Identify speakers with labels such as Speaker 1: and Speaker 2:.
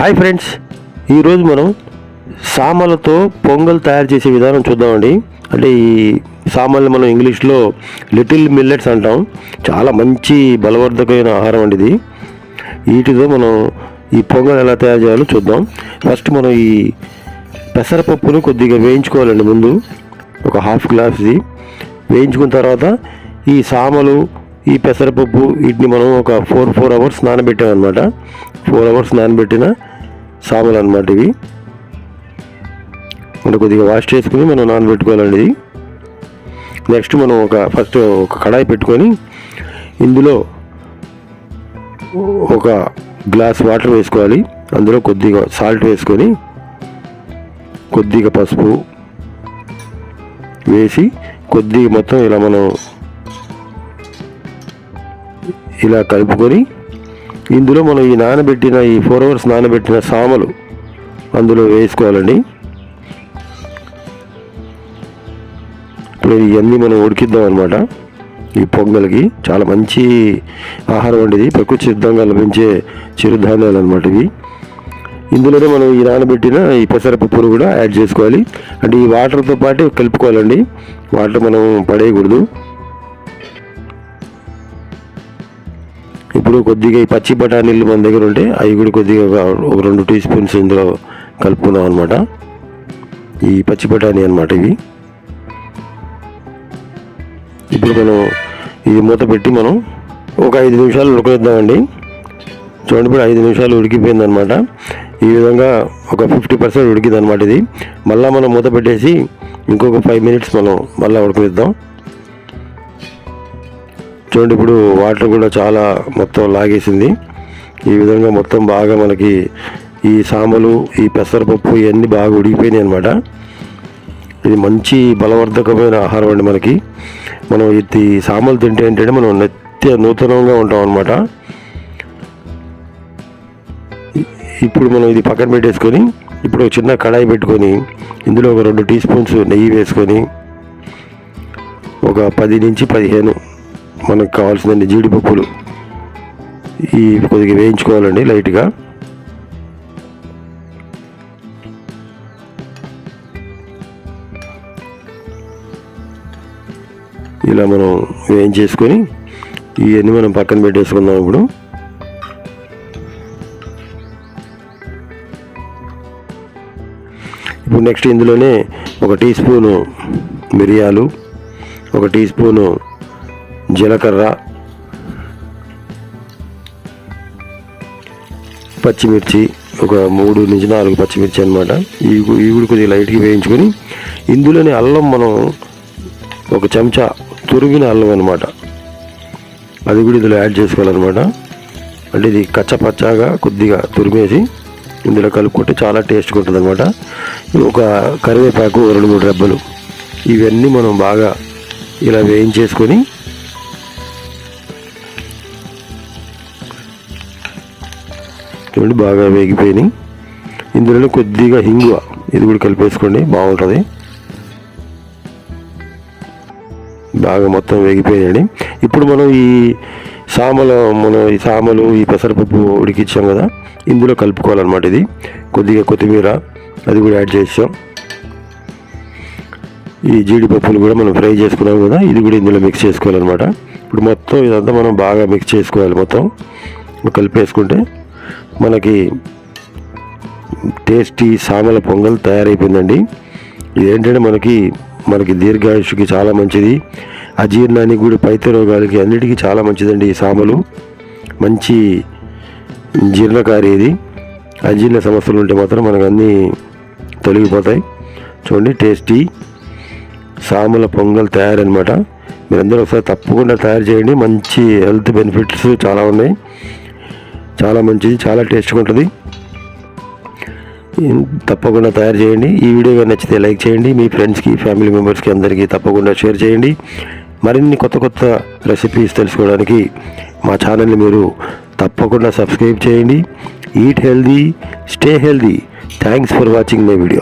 Speaker 1: Hi friends ఈరోజు మనం సామలతో పొంగల్ తయారు చేసే విధానం చూద్దామండి. అంటే ఈ సామల్ని మనం ఇంగ్లీష్లో లిటిల్ మిల్లెట్స్ అంటాం. చాలా మంచి బలవర్ధకమైన ఆహారం అండి ఇది. వీటితో మనం ఈ పొంగల్ ఎలా తయారు చేయాలో చూద్దాం. ఫస్ట్ మనం ఈ పెసరపప్పును కొద్దిగా వేయించుకోవాలండి ముందు. ఒక హాఫ్ గ్లాస్ది. వేయించుకున్న తర్వాత ఈ సామలు ఈ పెసరపప్పు వీటిని మనం ఒక ఫోర్ ఫోర్ అవర్స్ నానబెట్టామన్నమాట. ఫోర్ అవర్స్ నానబెట్టిన సాములు అనమాట ఇవి. మనం కొద్దిగా వాష్ చేసుకుని మనం నానబెట్టుకోవాలండి ఇది. నెక్స్ట్ మనం ఒక ఫస్ట్ ఒక కడాయి పెట్టుకొని ఇందులో ఒక గ్లాస్ వాటర్ వేసుకోవాలి. అందులో కొద్దిగా సాల్ట్ వేసుకొని కొద్దిగా పసుపు వేసి కొద్దిగా మొత్తం ఇలా మనం ఇలా కలుపుకొని ఇందులో మనం ఈ నానబెట్టిన ఈ ఫోర్ అవర్స్ నానబెట్టిన సామలు అందులో వేసుకోవాలండి. ఇప్పుడు ఇవన్నీ మనం ఉడికిద్దాం అనమాట ఈ పొంగల్కి చాలా మంచి ఆహారం వంటిది ప్రకృతి సిద్ధంగా లభించే చిరుధాన్యాలు అనమాట ఇవి. ఇందులోనే మనం ఈ నానబెట్టిన ఈ పెసరపప్పును కూడా యాడ్ చేసుకోవాలి. అంటే ఈ వాటర్తో పాటు కలుపుకోవాలండి. వాటర్ మనం పడేయకూడదు. ఇప్పుడు కొద్దిగా ఈ పచ్చి బఠానీలు మన దగ్గర ఉంటే అవి కూడా కొద్దిగా ఒక రెండు టీ స్పూన్స్ ఇందులో కలుపుకుందాం అనమాట ఈ పచ్చి బఠానీ అనమాట ఇవి. ఇప్పుడు మనం ఇది మూత పెట్టి మనం ఒక ఐదు నిమిషాలు ఉడకనిద్దామండి. చూడండి ఇప్పుడు ఐదు నిమిషాలు ఉడికిపోయింది అనమాట ఈ విధంగా ఒక ఫిఫ్టీ పర్సెంట్ ఉడికింది అనమాట ఇది. మళ్ళీ మనం మూత పెట్టేసి ఇంకొక ఫైవ్ మినిట్స్ మనం మళ్ళీ ఉడకనిద్దాం. చూడండి ఇప్పుడు వాటర్ కూడా చాలా మొత్తం లాగేసింది. ఈ విధంగా మొత్తం బాగా మనకి ఈ సాంబలు ఈ పెసరపప్పు ఇవన్నీ బాగా ఉడికిపోయినాయి అనమాట ఇది మంచి బలవర్ధకమైన ఆహారం అండి మనకి. మనం ఇది సాంబలు తింటే ఏంటంటే మనం నిత్య నూతనంగా ఉంటాం అనమాట ఇప్పుడు మనం ఇది పక్కన పెట్టేసుకొని ఇప్పుడు ఒక చిన్న కడాయి పెట్టుకొని ఇందులో ఒక రెండు టీ స్పూన్స్ నెయ్యి వేసుకొని ఒక పది నుంచి పదిహేను మనకు కావాల్సిన జీడిపప్పులు ఈ కొద్దిగా వేయించుకోవాలండి లైట్గా. ఇలా మనం వేయించేసుకొని ఇవన్నీ మనం పక్కన పెట్టేసుకుందాం ఇప్పుడు. ఇప్పుడు నెక్స్ట్ ఇందులోనే ఒక టీ స్పూను మిరియాలు ఒక టీ స్పూను జీలకర్ర పచ్చిమిర్చి ఒక మూడు నుంచి నాలుగు పచ్చిమిర్చి అనమాట ఇవి ఇవి కూడా కొద్దిగా లైట్గా వేయించుకొని ఇందులోని అల్లం మనం ఒక చెంచా తురిగిన అల్లం అనమాట అది కూడా ఇందులో యాడ్ చేసుకోవాలన్నమాట. అంటే ఇది కచ్చపచ్చగా కొద్దిగా తురిమేసి ఇందులో కలుపుకుంటే చాలా టేస్ట్గా ఉంటుంది అనమాట ఒక కరివేపాకు రెండు మూడు రెబ్బలు ఇవన్నీ మనం బాగా ఇలా వేయించేసుకొని చూడండి బాగా వేగిపోయినాయి. ఇందులో కొద్దిగా హింగువ ఇది కూడా కలిపేసుకోండి బాగుంటుంది. బాగా మొత్తం వేగిపోయాయండి ఇప్పుడు మనం ఈ సామలు మనం ఈ సామలు ఈ పెసరపప్పు ఉడికిచ్చాం కదా ఇందులో కలుపుకోవాలన్నమాట ఇది. కొద్దిగా కొత్తిమీర అది కూడా యాడ్ చేసాం. ఈ జీడిపప్పులు కూడా మనం ఫ్రై చేసుకున్నాం కదా ఇది కూడా ఇందులో మిక్స్ చేసుకోవాలన్నమాట. ఇప్పుడు మొత్తం ఇదంతా మనం బాగా మిక్స్ చేసుకోవాలి మొత్తం. కలిపేసుకుంటే మనకి టేస్టీ సామల పొంగల్ తయారైపోయిందండి. ఇదేంటంటే మనకి మనకి దీర్ఘాయుష్కి చాలా మంచిది. అజీర్ణానికి కూడా పైత రోగాలకి అన్నిటికీ చాలా మంచిదండి ఈ సామలు. మంచి జీర్ణకారి ఇది అజీర్ణ సమస్యలు ఉంటే మాత్రం మనకు అన్నీ తొలగిపోతాయి. చూడండి టేస్టీ సామల పొంగల్ తయారనమాట మీరందరూ ఒకసారి తప్పకుండా తయారు చేయండి. మంచి హెల్త్ బెనిఫిట్స్ చాలా ఉన్నాయి. చాలా మంచిది చాలా టేస్ట్గా ఉంటుంది. తప్పకుండా తయారు చేయండి. ఈ వీడియో నచ్చితే లైక్ చేయండి. మీ ఫ్రెండ్స్కి ఫ్యామిలీ మెంబర్స్కి అందరికీ తప్పకుండా షేర్ చేయండి. మరిన్ని కొత్త కొత్త రెసిపీస్ తెలుసుకోవడానికి మా ఛానల్ని మీరు తప్పకుండా సబ్స్క్రైబ్ చేయండి. Eat healthy stay healthy thanks for watching my video